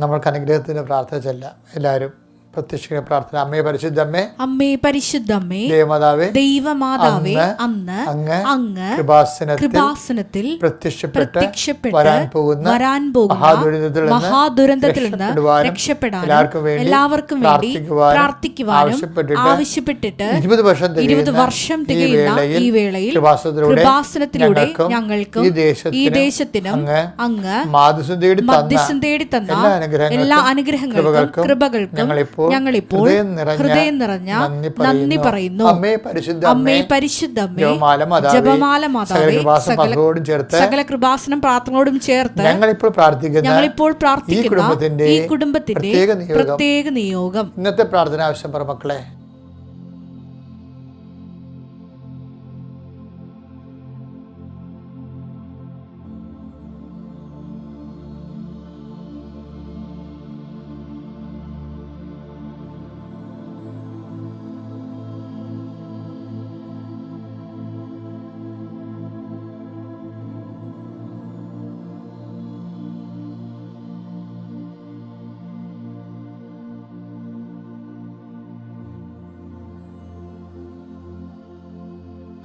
നമ്മൾക്ക് അനുഗ്രഹത്തിന് പ്രാർത്ഥിച്ചല്ല ചെല്ലാം എല്ലാവരും. പ്രത്യക്ഷ പ്രാർത്ഥന. അമ്മേ പരിശുദ്ധമ്മേ. അമ്മേ പരിശുദ്ധമ്മേ. ദേവമാതാവേ ദൈവമാതാവേ അന്ന് അങ്ങ് അങ്ങ് കൃപാസനത്തിൽ പ്രത്യക്ഷപ്പെട്ട് വരാൻ പോകുന്ന വരാൻ പോകുന്ന മഹാദുരന്തത്തിൽ നിന്ന് രക്ഷപ്പെടാൻ എല്ലാവർക്കും വേണ്ടി എല്ലാവർക്കും വേണ്ടി പ്രാർത്ഥിക്കുവാനും ആവശ്യപ്പെട്ടിട്ട് ഇരുപത് വർഷം ഇരുപത് വർഷം ഈ തികയുന്ന വേളയിൽ ഈ വേളയിൽ കൃപാസനത്തിലൂടെ ഞങ്ങൾക്ക് ഈ ദേശത്തിനും അങ്ങ് അങ്ങ് തേടി തന്ന മധ്യസ്ഥം തേടി തന്ന എല്ലാ അനുഗ്രഹങ്ങൾക്കും കൃപകൾക്കും ഞങ്ങളിപ്പോൾ ഞങ്ങളിപ്പോൾ ഹൃദയം നിറഞ്ഞ നന്ദി പറയുന്നു. അമ്മേ പരിശുദ്ധ അമ്മേ അമ്മേ ജപമാല മാതാവേ, സകല കൃപാസന പ്രാർത്ഥനയോടും ചേർത്ത് ഞങ്ങളിപ്പോൾ പ്രാർത്ഥിക്കുന്ന ഞങ്ങളിപ്പോൾ പ്രാർത്ഥിക്കുന്ന കുടുംബത്തിന്റെ ഈ കുടുംബത്തിന്റെ പ്രത്യേക നിയോഗം. പ്രത്യേക നിയോഗം. ഇന്നത്തെ പ്രാർത്ഥന ആവശ്യം പറ മക്കളെ.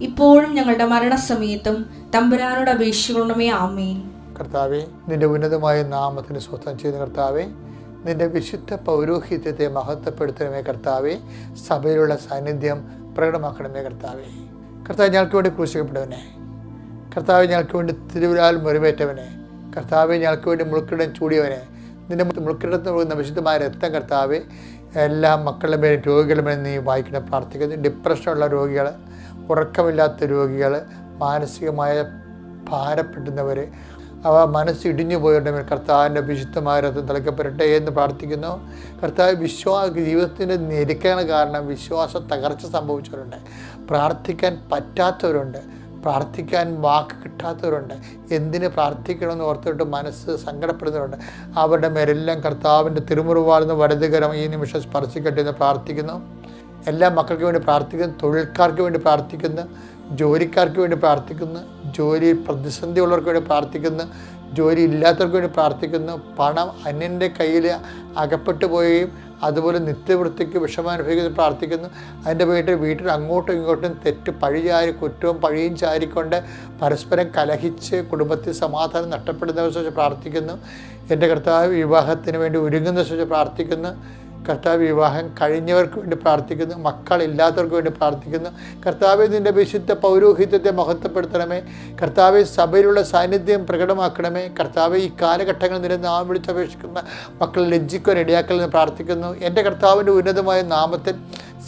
ഇപ്പോഴും ഞങ്ങളുടെ മരണസമയത്തും തമ്പുരാനോട് അപേക്ഷിക്കണമേ ആമേൻ. കർത്താവെ നിന്റെ ഉന്നതമായ നാമത്തിന് സ്വസ്ഥം ചെയ്യുന്ന കർത്താവെ. നിന്റെ വിശുദ്ധ പൗരോഹിത്യത്തെ മഹത്വപ്പെടുത്തണമേ കർത്താവെ. സഭയിലുള്ള സാന്നിധ്യം പ്രകടമാക്കണമേ കർത്താവെ. കർത്താവ് ഞങ്ങൾക്ക് വേണ്ടി ക്രൂശിക്കപ്പെട്ടവനെ. കർത്താവ് ഞങ്ങൾക്ക് വേണ്ടി തിരുവിലാൽ മുറിവേറ്റവനെ. കർത്താവെ ഞങ്ങൾക്ക് വേണ്ടി മുൾക്കിടം ചൂടിയവനെ. നിന്റെ മുൾക്കിടത്ത് പോകുന്ന വിശുദ്ധമായ രക്തം കർത്താവെ. എല്ലാ മക്കളുടെ മേലും രോഗികളുടെ മേലും നീ വായിക്കണം പ്രാർത്ഥിക്കുന്നു. ഡിപ്രഷനുള്ള രോഗികൾ ഉറക്കമില്ലാത്ത രോഗികൾ മാനസികമായ ഭാരപ്പെടുന്നവർ അവ മനസ്സ് ഇടിഞ്ഞു പോയവരുടെ മേൽ കർത്താവിന്റെ വിശുദ്ധമായ രഥം തിളക്കപ്പെടട്ടെ എന്ന് പ്രാർത്ഥിക്കുന്നു. കർത്താവ് വിശ്വാസ ജീവിതത്തിന്റെ ഞെരുക്കണ കാരണം വിശ്വാസ തകർച്ച സംഭവിച്ചവരുണ്ട്. പ്രാർത്ഥിക്കാൻ പറ്റാത്തവരുണ്ട്. പ്രാർത്ഥിക്കാൻ വാക്ക് കിട്ടാത്തവരുണ്ട്. എന്തിന് പ്രാർത്ഥിക്കണമെന്ന് ഓർത്തിട്ട് മനസ്സ് സങ്കടപ്പെടുന്നവരുണ്ട്. അവരുടെ മേലെല്ലാം കർത്താവിന്റെ തിരുമുറിവാടുന്ന വലതുകരം ഈ നിമിഷം സ്പർശിക്കട്ടെ എന്ന് പ്രാർത്ഥിക്കുന്നു. എല്ലാ മക്കൾക്ക് വേണ്ടി പ്രാർത്ഥിക്കുന്നു തൊഴിൽക്കാർക്ക് വേണ്ടി പ്രാർത്ഥിക്കുന്നു ജോലിക്കാർക്ക് വേണ്ടി പ്രാർത്ഥിക്കുന്നു ജോലി പ്രതിസന്ധി പ്രതിസന്ധിയുള്ളവർക്ക് വേണ്ടി പ്രാർത്ഥിക്കുന്നു ജോലി ഇല്ലാത്തവർക്ക് വേണ്ടി പ്രാർത്ഥിക്കുന്നു പണം അന്യന്റെ കയ്യിൽ അകപ്പെട്ടു പോവുകയും അതുപോലെ നിത്യവൃത്തിക്ക് വിഷമനുഭവിക്കുന്ന പ്രാർത്ഥിക്കുന്നു. അതിന്റെ വീട്ടിൽ വീട്ടിൽ അങ്ങോട്ടും ഇങ്ങോട്ടും തെറ്റ് പഴി ചാരി കുറ്റവും പഴിയും ചാരിക്കൊണ്ട് പരസ്പരം കലഹിച്ച് കുടുംബത്തിൽ സമാധാനം നഷ്ടപ്പെടുന്നവരെ കുറിച്ച് പ്രാർത്ഥിക്കുന്നു. എന്റെ കർത്താവ് വിവാഹത്തിന് വേണ്ടി ഒരുങ്ങുന്ന കുറിച്ച് പ്രാർത്ഥിക്കുന്നു. കർത്താവ് വിവാഹം കഴിഞ്ഞവർക്ക് വേണ്ടി പ്രാർത്ഥിക്കുന്നു മക്കളില്ലാത്തവർക്ക് വേണ്ടി പ്രാർത്ഥിക്കുന്നു. കർത്താവ് നിന്റെ വിശുദ്ധ പൗരോഹിത്യത്തെ മഹത്വപ്പെടുത്തണമേ. കർത്താവ് സഭയിലുള്ള സാന്നിധ്യം പ്രകടമാക്കണമേ. കർത്താവ് ഈ കാലഘട്ടങ്ങളിൽ നിന്ന് നാം വിളിച്ചപേക്ഷിക്കുന്ന മക്കളെ ലജ്ജിക്കുവാൻ ഇടയാക്കൽ എന്ന് പ്രാർത്ഥിക്കുന്നു. എന്റെ കർത്താവിന്റെ ഉന്നതമായ നാമത്തിൽ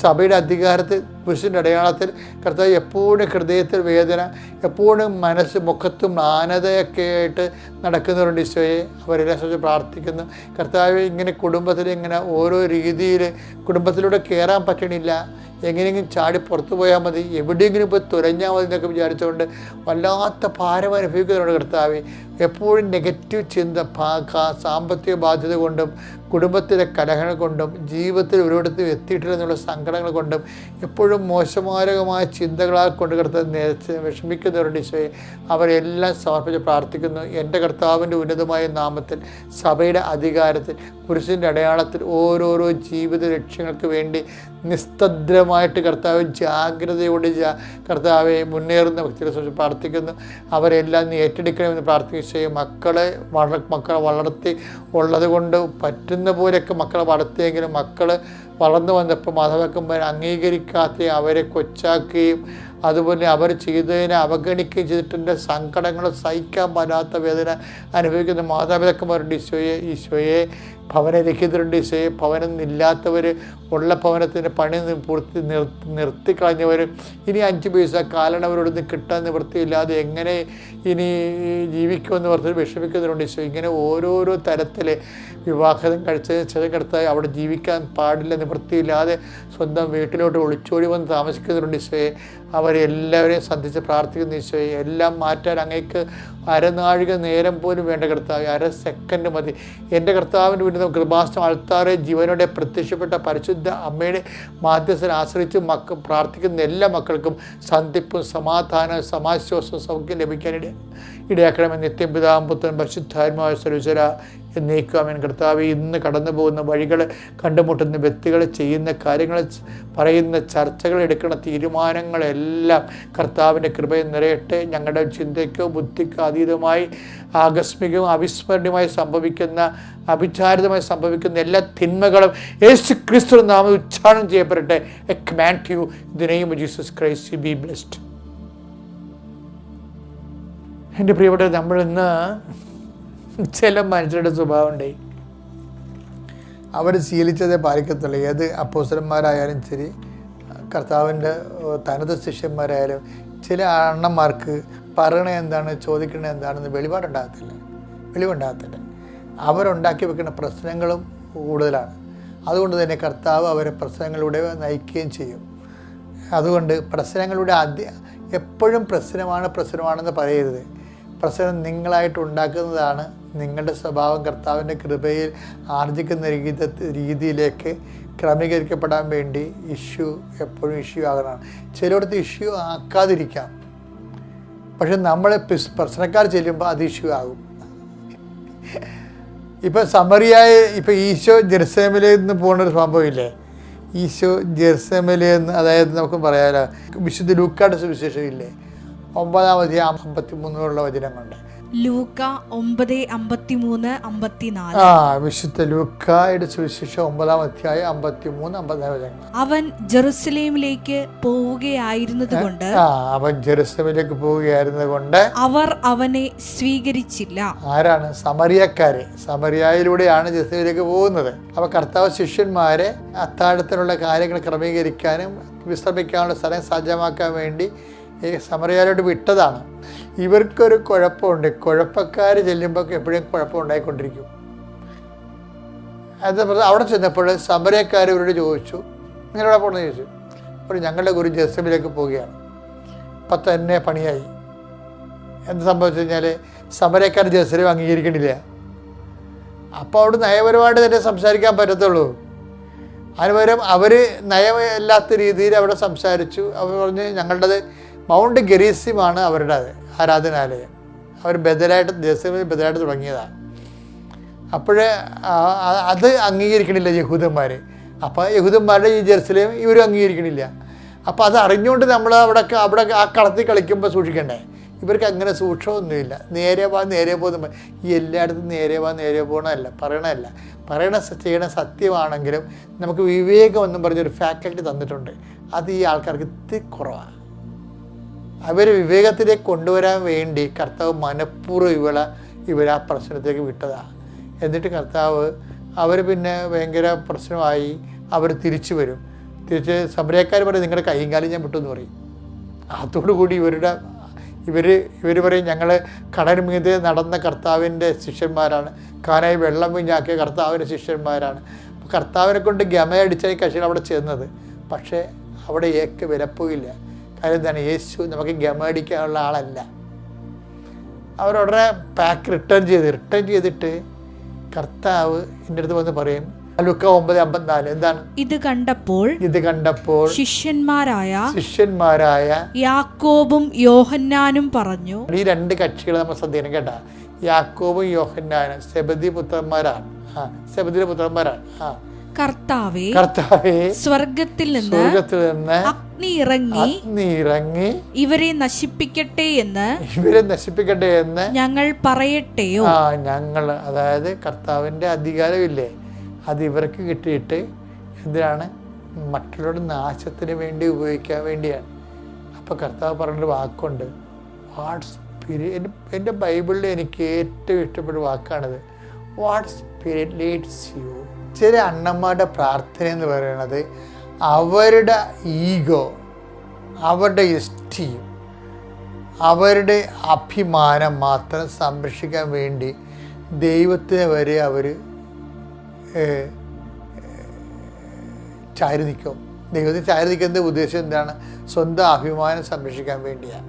സഭയുടെ അധികാരത്തിൽ പുരുഷന്റെ അടയാളത്തിൽ കർത്താവ് എപ്പോഴും ഹൃദയത്തിൽ വേദന എപ്പോഴും മനസ്സ് മുഖത്തും ആനതയൊക്കെ ആയിട്ട് നടക്കുന്നവരുണ്ട് ഈശോയെ. അവരെല്ലാം സംബന്ധിച്ച് പ്രാർത്ഥിക്കുന്നു. കർത്താവ് ഇങ്ങനെ കുടുംബത്തിൽ ഇങ്ങനെ ഓരോ രീതിയിൽ കുടുംബത്തിലൂടെ കയറാൻ പറ്റണില്ല. എങ്ങനെയെങ്കിലും ചാടി പുറത്തു പോയാൽ മതി. എവിടെയെങ്കിലും പോയി തുരഞ്ഞാൽ മതി എന്നൊക്കെ വിചാരിച്ചുകൊണ്ട് വല്ലാത്ത ഭാരം അനുഭവിക്കുന്നവരുടെ കർത്താവ്. എപ്പോഴും നെഗറ്റീവ് ചിന്ത സാമ്പത്തിക ബാധ്യത കൊണ്ടും കുടുംബത്തിലെ കലഹങ്ങൾ കൊണ്ടും ജീവിതത്തിൽ ഒരിടത്തും എത്തിയിട്ടില്ലെന്നുള്ള സങ്കടങ്ങൾ കൊണ്ടും എപ്പോഴും മോശമാരകമായ ചിന്തകളാൽ കൊണ്ട് കർത്താവ് വിഷമിക്കുന്നവരുടെ ഈശോയെ. അവരെല്ലാം സമർപ്പിച്ച് പ്രാർത്ഥിക്കുന്നു. എന്റെ കർത്താവിന്റെ ഉന്നതമായ നാമത്തിൽ സഭയുടെ അധികാരത്തിൽ പുരുഷന്റെ അടയാളത്തിൽ ഓരോരോ ജീവിത ലക്ഷ്യങ്ങൾക്ക് വേണ്ടി നിസ്തദ്രമായിട്ട് കർത്താവ് ജാഗ്രതയോടെ ജാ കർത്താവെ മുന്നേറുന്ന വ്യക്തികളെ സംബന്ധിച്ച് പ്രാർത്ഥിക്കുന്നു. അവരെല്ലാം നീ ഏറ്റെടുക്കണമെന്ന് പ്രാർത്ഥിക്കുകയും മക്കളെ വള മക്കളെ വളർത്തി ഉള്ളത് കൊണ്ട് പറ്റുന്ന പോലെയൊക്കെ മക്കളെ വളർത്തിയെങ്കിലും മക്കൾ വളർന്നു വന്നപ്പോൾ മാതാപിതാക്കന്മാർ അംഗീകരിക്കാത്ത അവരെ കൊച്ചാക്കുകയും അതുപോലെ അവർ ചെയ്തതിനെ അവഗണിക്കുകയും ചെയ്തിട്ടുണ്ട് സങ്കടങ്ങൾ സഹിക്കാൻ പറ്റാത്ത വേദന അനുഭവിക്കുന്ന മാതാപിതാക്കന്മാരുണ്ട്. ഈശോയെ ഈശോയെ ഭവനരഹിതരുണ്ട് ഈശോയെ. ഭവനം ഇല്ലാത്തവർ ഉള്ള ഭവനത്തിന് പണി പൂർത്തി നിർത്തി നിർത്തിക്കളഞ്ഞവർ ഇനി അഞ്ച് പൈസ കാലണവരോടൊന്നും കിട്ടാൻ നിവൃത്തിയില്ലാതെ എങ്ങനെ ഇനി ജീവിക്കുമെന്ന് പറഞ്ഞ് വിഷമിക്കുന്നവരുണ്ട് ഈശോ. ഇങ്ങനെ ഓരോരോ തരത്തിൽ വിവാഹം കഴിച്ചതിന് കിടത്തായി അവിടെ ജീവിക്കാൻ പാടില്ല നിവൃത്തിയില്ലാതെ സ്വന്തം വീട്ടിലോട്ട് ഒളിച്ചോടി വന്ന് താമസിക്കുന്നവരുണ്ട് ഈശോയെ. അവരെ എല്ലാവരെയും സന്ധിച്ച് പ്രാർത്ഥിക്കുന്ന ഈശോയെ. എല്ലാം മാറ്റാൻ അങ്ങേക്ക് അരനാഴിക നേരം പോലും വേണ്ട കർത്താവ്. അര സെക്കൻഡ് മതി. എന്റെ കർത്താവിന്റെ വിരുദ്ധം കൃപാസ്ഥം അൾത്താറെ ജീവനോടെ പ്രത്യക്ഷപ്പെട്ട പരിശുദ്ധ അമ്മയുടെ മാധ്യസ്ഥനെ ആശ്രയിച്ച് മക്ക പ്രാർത്ഥിക്കുന്ന എല്ലാ മക്കൾക്കും സന്ധിപ്പും സമാധാനവും സമാശ്വാസവും സൗഖ്യം ലഭിക്കാനിട ഇടയാക്കണമെന്ന് നിത്യം പിതാമ്പുത്തൻ പരിശുദ്ധാത്മാവ പരിശുദ്ധാത്മാവായ എന്നേക്കാമൻ കർത്താവ് ഇന്ന് കടന്നു പോകുന്ന വഴികൾ കണ്ടുമുട്ടുന്ന വ്യക്തികൾ ചെയ്യുന്ന കാര്യങ്ങൾ പറയുന്ന ചർച്ചകൾ എടുക്കുന്ന തീരുമാനങ്ങളെല്ലാം കർത്താവിന്റെ കൃപയെ നിറയട്ടെ. ഞങ്ങളുടെ ചിന്തയ്ക്കോ ബുദ്ധിക്കോ അതീതമായി ആകസ്മികവും അവിസ്മരണീയമായി സംഭവിക്കുന്ന അവിചാരിതമായി സംഭവിക്കുന്ന എല്ലാ തിന്മകളും യേശു ക്രിസ്തു നാമം ഉച്ചാരണം ചെയ്യപ്പെടട്ടെ. എ കമാൻഡ് യു ദിനെയും ജീസസ് ക്രൈസ്റ്റ് ബി ബ്ലെസ്ഡ് എന്റെ പ്രിയപ്പെട്ട നമ്മൾ ഇന്ന് ചില മനുഷ്യരുടെ സ്വഭാവമുണ്ടേ. അവർ ശീലിച്ചതേ പാലിക്കത്തുള്ളൂ. ഏത് അപ്പോസരന്മാരായാലും ശരി കർത്താവിന്റെ തനത് ശിഷ്യന്മാരായാലും ചില അണ്ണന്മാർക്ക് പറയണ എന്താണ് ചോദിക്കണ എന്താണെന്ന് വെളിപാടുണ്ടാകത്തില്ല. വെളിവുണ്ടാകത്തില്ല. അവരുണ്ടാക്കി വെക്കുന്ന പ്രശ്നങ്ങളും കൂടുതലാണ്. അതുകൊണ്ട് തന്നെ കർത്താവ് അവരെ പ്രശ്നങ്ങളിലൂടെ നയിക്കുകയും ചെയ്യും. അതുകൊണ്ട് പ്രശ്നങ്ങളുടെ ആദ്യ എപ്പോഴും പ്രശ്നമാണ് പ്രശ്നമാണെന്ന് പറയരുത്. പ്രശ്നം നിങ്ങളായിട്ട് ഉണ്ടാക്കുന്നതാണ് നിങ്ങളുടെ സ്വഭാവം കർത്താവിന്റെ കൃപയിൽ ആർജിക്കുന്ന രീതി രീതിയിലേക്ക് ക്രമീകരിക്കപ്പെടാൻ വേണ്ടി ഇഷ്യൂ എപ്പോഴും ഇഷ്യൂ ആകണം ചിലയിടത്ത് ഇഷ്യൂ ആക്കാതിരിക്കാം. പക്ഷെ നമ്മളെ പിസ്- പ്രശ്നക്കാർ ചെല്ലുമ്പോൾ അത് ഇഷ്യൂ ആകും ഇപ്പം സമറിയായ ഇപ്പം ഈശോ ജെറുസലേമിലേക്ക് നിന്ന് പോകുന്ന ഒരു സംഭവമില്ലേ? ഈശോ ജെറുസലേമിൽ നിന്ന് അതായത് നമുക്ക് പറയാമല്ലോ വിശുദ്ധ ലൂക്കാട് സുവിശേഷം ഇല്ലേ ഒമ്പതാം അധ്യായം അമ്പത്തി മൂന്നിലുള്ള വചനങ്ങളുണ്ട്. ലൂക്ക ഒമ്പത് അമ്പത്തിമൂന്ന് അമ്പത്തിനാല്. ആ വിശുദ്ധ ലൂക്കായുടെ സുവിശേഷം ഒമ്പതാം അധ്യായം അമ്പത്തിമൂന്ന് അമ്പത്തിനാല് അവൻ ജെറുസലേമിലേക്ക് പോവുകയായിരുന്നത് കൊണ്ട് ആ അവൻ ജെറുസലേമിലേക്ക് പോവുകയായിരുന്നത് കൊണ്ട് അവർ അവനെ സ്വീകരിച്ചില്ല. ആരാണ്? സമറിയക്കാര്. സമറിയായിലൂടെയാണ് ജെറുസലേമിലേക്ക് പോകുന്നത്. അവ കർത്താവ് ശിഷ്യന്മാരെ അത്താഴത്തിനുള്ള കാര്യങ്ങൾ ക്രമീകരിക്കാനും വിശ്രമിക്കാനുള്ള സ്ഥലം സജ്ജമാക്കാൻ വേണ്ടി ഈ സമറിയാലോട്ട് വിട്ടതാണ്. ഇവർക്കൊരു കുഴപ്പമുണ്ട്. കുഴപ്പക്കാർ ചെല്ലുമ്പോൾ എപ്പോഴും കുഴപ്പം ഉണ്ടായിക്കൊണ്ടിരിക്കും അത് അവിടെ ചെന്നപ്പോൾ സമരക്കാർ ഇവരോട് ചോദിച്ചു. നിങ്ങളവിടെ പോകണമെന്ന് ചോദിച്ചു. അപ്പോൾ ഞങ്ങളുടെ ഗുരു ജെറുസലേമിലേക്ക് പോവുകയാണ്. അപ്പം തന്നെ പണിയായി. എന്ത് സംഭവിച്ചു കഴിഞ്ഞാൽ സമരക്കാർ ജെറുസലേം അംഗീകരിക്കണില്ല. അപ്പോൾ അവിടെ നയപരമായിട്ട് തന്നെ സംസാരിക്കാൻ പറ്റത്തുള്ളൂ. അതിന് പകരം അവർ നയമില്ലാത്ത രീതിയിൽ അവിടെ സംസാരിച്ചു. അവർ പറഞ്ഞ് ഞങ്ങളുടേത് മൗണ്ട് ഗരീസിമാണ് അവരുടെ ആരാധനാലയം. അവർ ബദലായിട്ട് ദേശീയ ബദലായിട്ട് തുടങ്ങിയതാണ് അപ്പോഴേ അത് അംഗീകരിക്കണില്ല യഹൂദന്മാർ അപ്പോൾ യഹൂദന്മാരുടെ ഈ ജെറുസലേം ഇവരും അംഗീകരിക്കണില്ല. അപ്പോൾ അത് അറിഞ്ഞുകൊണ്ട് നമ്മൾ അവിടെ അവിടെ ആ കളത്തിൽ കളിക്കുമ്പോൾ സൂക്ഷിക്കണ്ടേ? ഇവർക്ക് അങ്ങനെ സൂക്ഷമൊന്നുമില്ല നേരെ വാ നേരെ പോകുന്ന ഈ എല്ലായിടത്തും നേരെ വാ നേരെ പോകണമല്ല പറയണമല്ല പറയണ ചെയ്യണ സത്യമാണെങ്കിലും നമുക്ക് വിവേകം എന്നും പറഞ്ഞൊരു ഫാക്കൽറ്റി തന്നിട്ടുണ്ട്. അത് ഈ ആൾക്കാർക്ക് ഇത്തിരി കുറവാണ് അവർ വിവേകത്തിലേക്ക് കൊണ്ടുവരാൻ വേണ്ടി കർത്താവ് മനഃപൂർവം ഇവളെ ഇവരെ ആ പ്രശ്നത്തേക്ക് വിട്ടതാണ് എന്നിട്ട് കർത്താവ് അവർ പിന്നെ ഭയങ്കര പ്രശ്നമായി അവർ തിരിച്ചു വരും. തിരിച്ച് സമരക്കാർ പറയും നിങ്ങളുടെ കൈയും കാലും ഞാൻ വിട്ടു എന്ന് പറയും. അതോടുകൂടി ഇവരുടെ ഇവർ ഇവർ പറയും ഞങ്ങൾ കടൽ മീതെ നടന്ന കർത്താവിന്റെ ശിഷ്യന്മാരാണ്. കാനായി വെള്ളം വീഞ്ഞാക്കിയ കർത്താവിന്റെ ശിഷ്യന്മാരാണ്. കർത്താവിനെ കൊണ്ട് ഗമയടിച്ചായി കക്ഷികൾ അവിടെ ചെന്നത്. പക്ഷേ അവിടെ ഏക്ക് വിലപ്പോയില്ല. കാര്യം എന്താണ് യേശു നമുക്ക് ഗമേടിക്കാനുള്ള ആളല്ല. അവരുടനെ പാക്ക് റിട്ടേൺ ചെയ്ത് റിട്ടേൺ ചെയ്തിട്ട് കർത്താവ് എന്റെ അടുത്ത് വന്ന് പറയും ലുക്ക ഒമ്പത് അമ്പത്തിനാല് എന്താണ്? ഇത് കണ്ടപ്പോൾ ഇത് കണ്ടപ്പോൾ ശിഷ്യന്മാരായ ശിഷ്യന്മാരായ യാക്കോബും യോഹന്നാനും പറഞ്ഞു ഈ രണ്ട് കക്ഷികൾ നമ്മൾ ശ്രദ്ധിക്കണം കേട്ടാ. യാക്കോബും യോഹന്നാനും സെബദി പുത്രന്മാരാണ്. ആ സെബദിയുടെ പുത്രന്മാരാണ്. ആ കർത്താവെ കർത്താവേ സ്വർഗത്തിൽ നിന്ന് സ്വർഗത്തിൽ നിന്ന് അഗ്നി ഇറങ്ങി അഗ്നി ഇറങ്ങി ഇവരെ നശിപ്പിക്കട്ടെ എന്ന് ഇവരെ നശിപ്പിക്കട്ടെ എന്ന് ഞങ്ങൾ പറയട്ടെയോ? ആ ഞങ്ങൾ അതായത് കർത്താവിന്റെ അധികാരമില്ലേ അത് ഇവർക്ക് കിട്ടിയിട്ട് എന്തിനാണ്? മറ്റുള്ളവരുടെ നാശത്തിന് വേണ്ടി ഉപയോഗിക്കാൻ വേണ്ടിയാണ്. അപ്പോൾ കർത്താവ് പറഞ്ഞൊരു വാക്കുണ്ട്. വാട്ട് സ്പിരിറ്റ് എന്റെ ബൈബിളിൽ എനിക്ക് ഏറ്റവും ഇഷ്ടപ്പെട്ട വാക്കാണിത്. വാട്ട് സ്പിരിറ്റ് ലീഡ്സ് യു ചില അണ്ണന്മാരുടെ പ്രാർത്ഥന എന്ന് പറയുന്നത് അവരുടെ ഈഗോ അവരുടെ എസ്റ്റീം അവരുടെ അഭിമാനം മാത്രം സംരക്ഷിക്കാൻ വേണ്ടി ദൈവത്തിനെ വരെ അവർ ചാരി നിൽക്കും. ദൈവത്തിന് ചാരി നിൽക്കുന്നതിന്റെ ഉദ്ദേശം എന്താണ്? സ്വന്തം അഭിമാനം സംരക്ഷിക്കാൻ വേണ്ടിയാണ്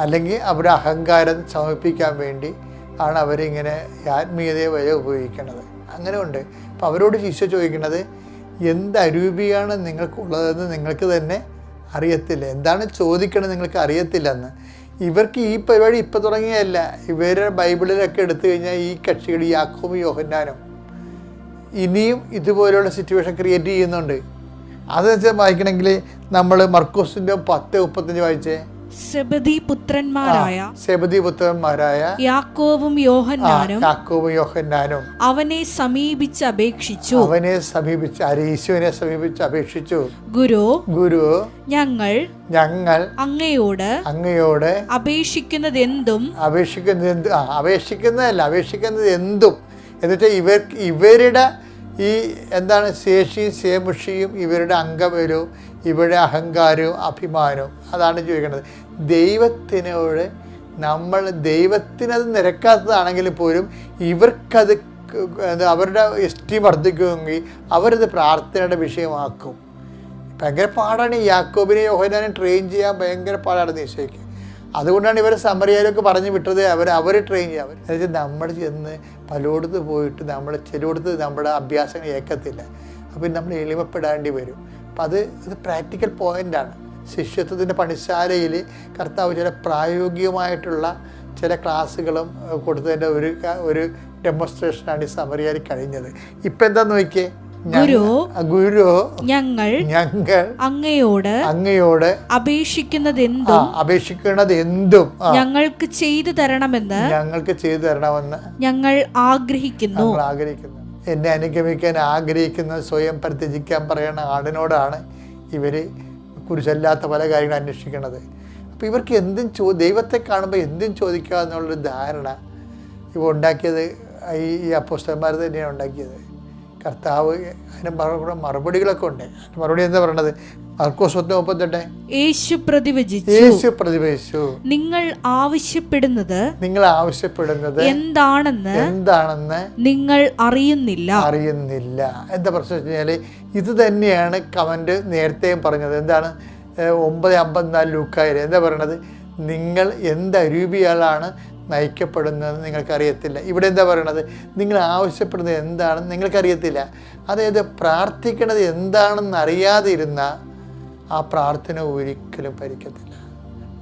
അല്ലെങ്കിൽ അവരുടെ അഹങ്കാരം സമർപ്പിക്കാൻ വേണ്ടി ആണ് അവരിങ്ങനെ ആത്മീയതയെ വരെ ഉപയോഗിക്കുന്നത്. അങ്ങനെ ഉണ്ട്. അപ്പം അവരോട് ഈശോ ചോദിക്കുന്നത് എന്ത് അരൂപിയാണ് നിങ്ങൾക്കുള്ളതെന്ന് നിങ്ങൾക്ക് തന്നെ അറിയത്തില്ല? എന്താണ് ചോദിക്കണത് നിങ്ങൾക്ക് അറിയത്തില്ലെന്ന്? ഇവർക്ക് ഈ പരിപാടി ഇപ്പം തുടങ്ങിയതല്ല. ഇവരുടെ ബൈബിളിലൊക്കെ എടുത്തു കഴിഞ്ഞാൽ ഈ കക്ഷികൾ യാക്കോബ് യോഹന്നാനും ഇനിയും ഇതുപോലെയുള്ള സിറ്റുവേഷൻ ക്രിയേറ്റ് ചെയ്യുന്നുണ്ട്. അത് വെച്ചാൽ വായിക്കണമെങ്കിൽ നമ്മൾ മർക്കോസിന്റെ പത്ത് മുപ്പത്തഞ്ച് വായിച്ചേ. സെബദി പുത്രന്മാരായ സെബദി പുത്രന്മാരായ യാക്കോബും യോഹന്നാനും യാക്കോവും യോഹന്നാനും അവനെ സമീപിച്ച് അപേക്ഷിച്ചു. അവനെ സമീപിച്ച് അരീശുവിനെ സമീപിച്ച് അപേക്ഷിച്ചു. ഗുരു ഗുരു ഞങ്ങൾ ഞങ്ങൾ അങ്ങയോട് അങ്ങയോട് അപേക്ഷിക്കുന്നത് എന്തും അപേക്ഷിക്കുന്നത് എന്ത് ആ അപേക്ഷിക്കുന്നതല്ല അപേക്ഷിക്കുന്നത് എന്തും എന്നുവെച്ചാൽ ഇവർ ഇവരുടെ ഈ എന്താണ് ശേഷിയും ശേമുഷിയും ഇവരുടെ അംഗബലവും ഇവരുടെ അഹങ്കാരവും അഭിമാനവും. അതാണ് ചോദിക്കേണ്ടത്. ദൈവത്തിനോട് നമ്മൾ ദൈവത്തിനത് നിരക്കാത്തതാണെങ്കിൽ പോലും ഇവർക്കത് അവരുടെ എസ്റ്റീം വർദ്ധിക്കുമെങ്കിൽ അവരത് പ്രാർത്ഥനയുടെ വിഷയമാക്കും. ഭയങ്കര പാടാണ് ഈ യാക്കോബിനെ യോഹനാനെ ട്രെയിൻ ചെയ്യാൻ ഭയങ്കര പാടാണ് നിശ്ചയിക്കുക അതുകൊണ്ടാണ് ഇവർ സമറിയാലൊക്കെ പറഞ്ഞു വിട്ടത് അവർ അവർ ട്രെയിൻ ചെയ്യാൻ. അതായത് നമ്മൾ ചെന്ന് പലയിടത്ത് പോയിട്ട് നമ്മൾ ചിലയിടത്ത് നമ്മുടെ അഭ്യാസങ്ങൾ ഏക്കത്തില്ല അപ്പം നമ്മൾ എളിമപ്പെടേണ്ടി വരും. അപ്പം അത് ഒരു പ്രാക്ടിക്കൽ പോയിന്റാണ് ശിഷ്യത്വത്തിന്റെ പണിശാലയിൽ കർത്താവ് ചില പ്രായോഗികമായിട്ടുള്ള ചില ക്ലാസ്സുകളും കൊടുത്തതിന്റെ ഒരു ഒരു ഡെമോൺസ്ട്രേഷനാണ് ഈ സമറിയാരി കഴിഞ്ഞത്. ഇപ്പം എന്താന്ന് നോക്കിയേ? ഗുരു ഗുരു ഞങ്ങൾ ഞങ്ങൾ അങ്ങയോട് അങ്ങയോട് അപേക്ഷിക്കുന്നത് എന്തും അപേക്ഷിക്കുന്നത് എന്തും ഞങ്ങൾക്ക് ചെയ്തു തരണമെന്ന് ഞങ്ങൾക്ക് ചെയ്തു തരണമെന്ന് ഞങ്ങൾ ആഗ്രഹിക്കുന്നു. ഞങ്ങൾ ആഗ്രഹിക്കുന്നു. എന്നെ അനുഗമിക്കാൻ ആഗ്രഹിക്കുന്ന സ്വയം പരിത്യജിക്കാൻ പറയുന്ന ആടിനോടാണ് ഇവർ കുരിശല്ലാത്ത പല കാര്യങ്ങളും അന്വേഷിക്കുന്നത്. അപ്പോൾ ഇവർക്ക് എന്തും ചോ ദൈവത്തെ കാണുമ്പോൾ എന്തും ചോദിക്കുക എന്നുള്ളൊരു ധാരണ ഇവ ഉണ്ടാക്കിയത് ഈ അപ്പോസ്റ്റന്മാർ തന്നെയാണ് ഉണ്ടാക്കിയത്. കർത്താവ് അതിന് മറുപടി മറുപടികളൊക്കെ ഉണ്ട്. മറുപടി എന്താ പറയണത്? യേശു പ്രതിവചിച്ചു. യേശു പ്രതിവചിച്ചു. നിങ്ങൾ ആവശ്യപ്പെടുന്നത് നിങ്ങൾ ആവശ്യപ്പെടുന്നത് എന്താണെന്ന് എന്താണെന്ന് നിങ്ങൾ അറിയുന്നില്ല. അറിയുന്നില്ല. എന്താ പ്രശ്നം വെച്ച് കഴിഞ്ഞാൽ ഇത് തന്നെയാണ് കമന്റ് നേരത്തെയും പറഞ്ഞത്. എന്താണ്? ഒമ്പത് അമ്പത്തിനാല് ലൂക്കായിൽ എന്താ പറയണത്? നിങ്ങൾ എന്ത് അരൂപിയാളാണ് നയിക്കപ്പെടുന്നത് നിങ്ങൾക്കറിയത്തില്ല. ഇവിടെ എന്താ പറയണത്? നിങ്ങൾ ആവശ്യപ്പെടുന്നത് എന്താണെന്ന് നിങ്ങൾക്കറിയത്തില്ല. അതായത് പ്രാർത്ഥിക്കണത് എന്താണെന്ന് അറിയാതെ ഇരുന്ന ആ പ്രാർത്ഥന ഒരിക്കലും ഭരിക്കത്തില്ല.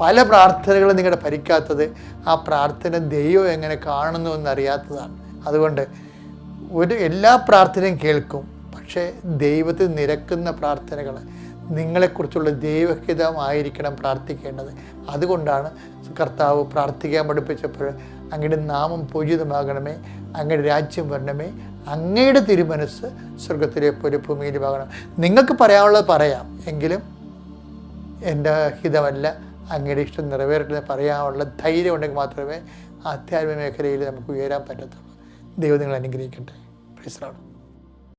പല പ്രാർത്ഥനകളും നിങ്ങളുടെ ഭരിക്കാത്തത് ആ പ്രാർത്ഥന ദൈവം എങ്ങനെ കാണുന്നു എന്നറിയാത്തതാണ്. അതുകൊണ്ട് ഒരു എല്ലാ പ്രാർത്ഥനയും കേൾക്കും പക്ഷേ ദൈവത്തിൽ നിരക്കുന്ന പ്രാർത്ഥനകൾ നിങ്ങളെക്കുറിച്ചുള്ള ദൈവഹിതമായിരിക്കണം പ്രാർത്ഥിക്കേണ്ടത്. അതുകൊണ്ടാണ് കർത്താവ് പ്രാർത്ഥിക്കാൻ പഠിപ്പിച്ചപ്പോൾ അങ്ങയുടെ നാമം പൂജിതമാകണമേ അങ്ങയുടെ രാജ്യം വരണമേ അങ്ങയുടെ തിരുമനസ് സ്വർഗത്തിലെ പൊരു ഭൂമിയിലുമാകണം നിങ്ങൾക്ക് പറയാനുള്ളത് പറയാം എങ്കിലും എന്റെ ഹിതമല്ല അങ്ങയുടെ ഇഷ്ടം നിറവേറട്ടെ പറയാനുള്ള ധൈര്യം ഉണ്ടെങ്കിൽ മാത്രമേ ആധ്യാത്മിക മേഖലയിൽ നമുക്ക് ഉയരാൻ പറ്റത്തുള്ളൂ. ദൈവം നിങ്ങൾ അനുഗ്രഹിക്കട്ടെ. പ്രൈസ്